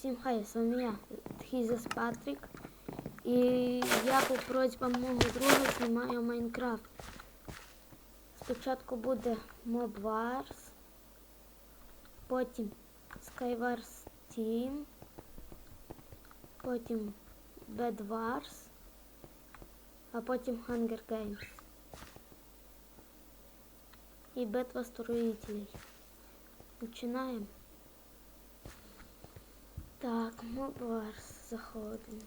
Всім хай, з вами я, Хізес Патрік. І я по просьбам мого друга знімаю Майнкрафт. Спочатку буде Mob потім Skywars Team, потім Bed Wars, а потім Hunger Games. І битва строителей. Починаємо. Так, Мобарс заходимо.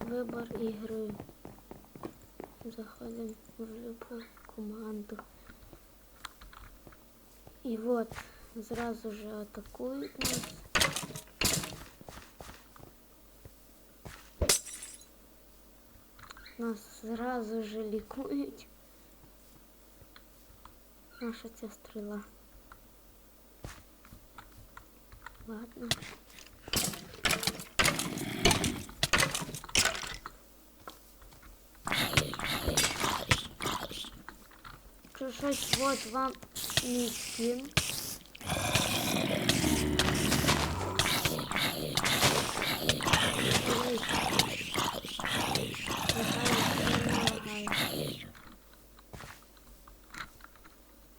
Вибор ігри. Заходимо в любу команду. І от зразу же атакують нас. Нас зразу же лікують. Наша ця стріла. Ладно. Якщо щось от вам мій скін.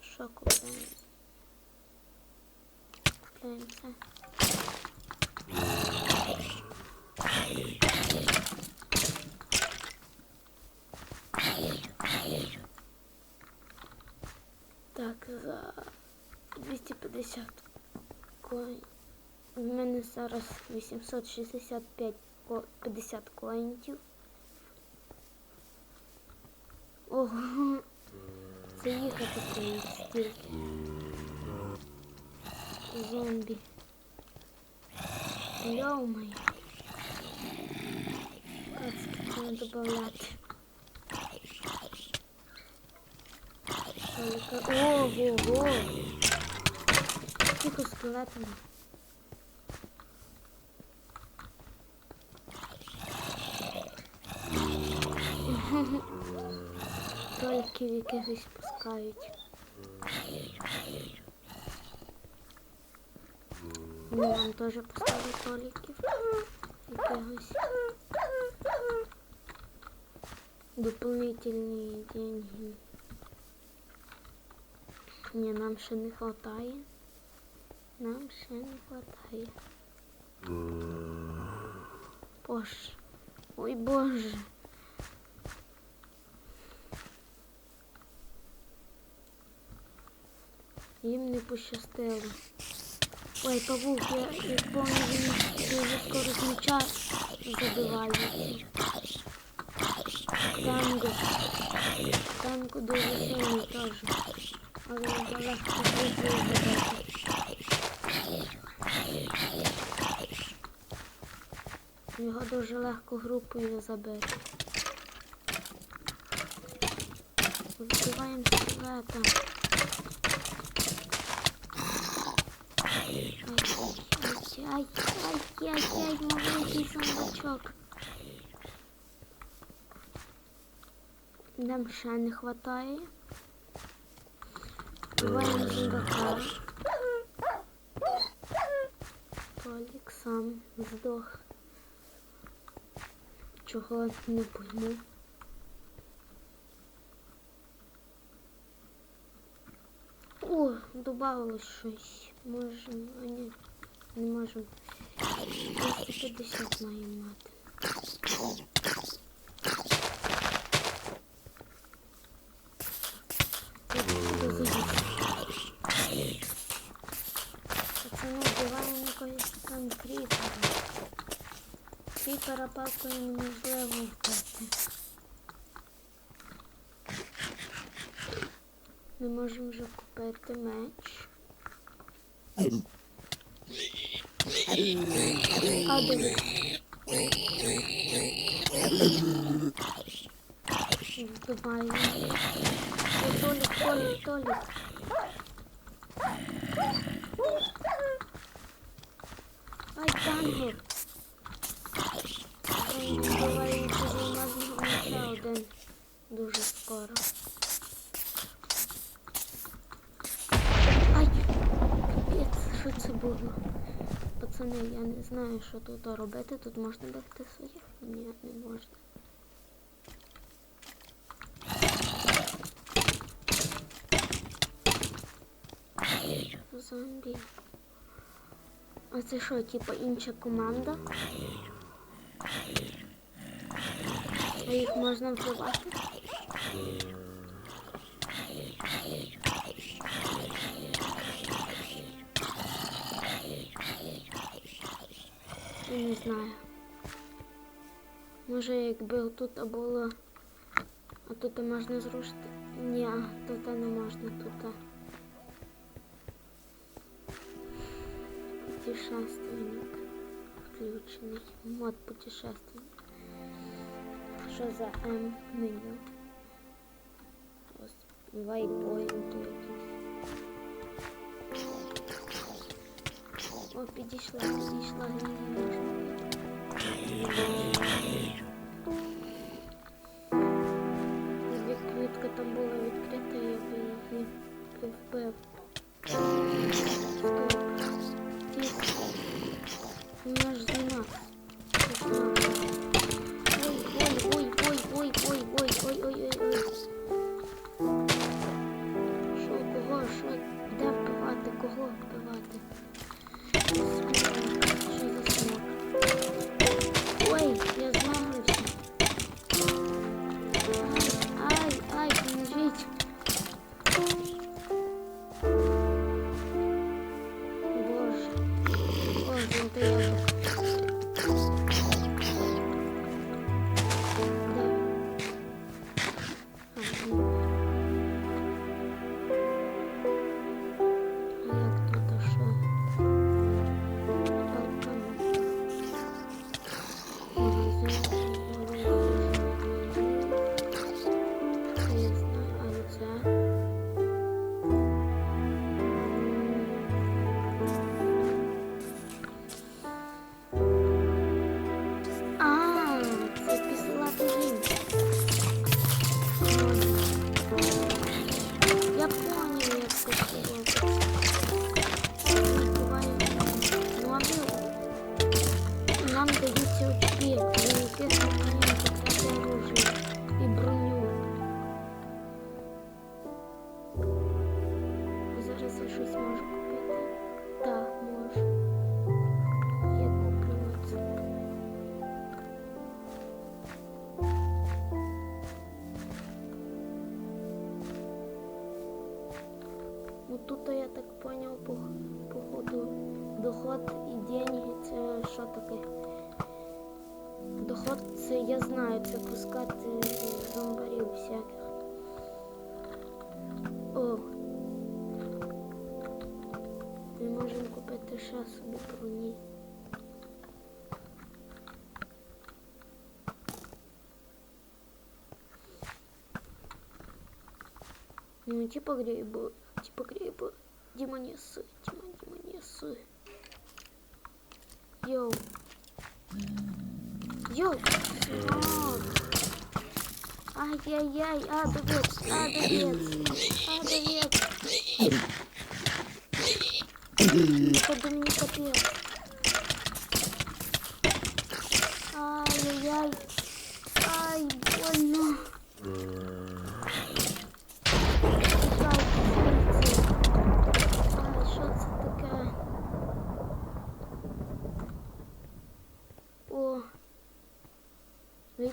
Що 250 коін. У мене зараз 865 ко- 50 коїнтів. Ого, це їхати стоїть стільки. Зомбі. Йо-моє. Кацки треба добавляти. Ого-го! Тихо скелетами. Тольків якихось пускають. Ну, нам теж поставили толіків. Якихось. Дополнительные деньги. Ні, нам ще не хватає. Нам ще не хватає. Боже. Ой боже. Їм не пощастило. Ой, павук, я, я помню, він дуже скоро з меча забиває. Танго. Танго дуже сильний теж. Але він легко Його дуже легко групою забити. Вбиваємо скелета. Ай, ай, ай, ай, ай, маленький зомбачок. Нам ще не хватає. Вбиваємо зомбака. Толік сам здох. Чого не пойму. О, добавилось щось. Можемо, а ні, не можемо. 250 маємо мати. Кріпера палкою неможливо вбити. Ми можемо вже купити меч. А диви. Вбиваємо. О, Толік, Толік, Толік. Ай, танго. Дуже скоро. Ай! це було? Пацани, я не знаю, що тут робити. Тут можна бігти своїх? Ні, не можна. Зомбі. А це що, типа інша команда? А їх можна вбивати? Я не знаю. Може, якби тут було. А тут можна зрушити? Ні, тут не можна, тут. Путешественник включений. Мод путешественник. Що за М меню? Ось Вайпоінти якісь. О, підійшла, підійшла грінь. понял, по, походу, доход і деньги це що таке? Доход це я знаю, це пускати зомбарів всяких. О. Ми можемо купити ще собі броні. Ну, типа грибы, типа грибы. Дима, не ссы. Дима, Дима, не ссы. Йоу. Йоу. Ай-яй-яй, адовец, адовец, адовец. Чтобы не копил. Ай-яй-яй. Ай, больно.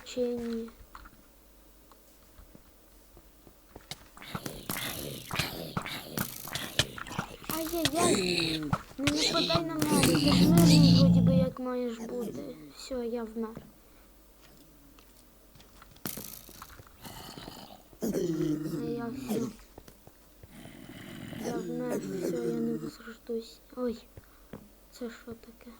Лечення. Ай-яй-яй, не нападай на мене, вроді би як маєш бути. Все, я вмер. А я все. Я вмер, все, я не возрождусь. Ой, це що таке?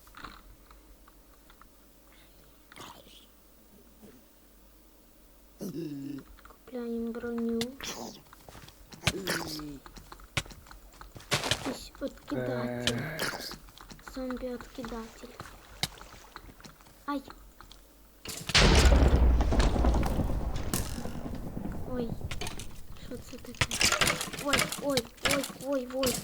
Здесь откидатель. Зомби-откидатель. Ай. Ой. Что это такое? Ой, ой, ой, ой, ой.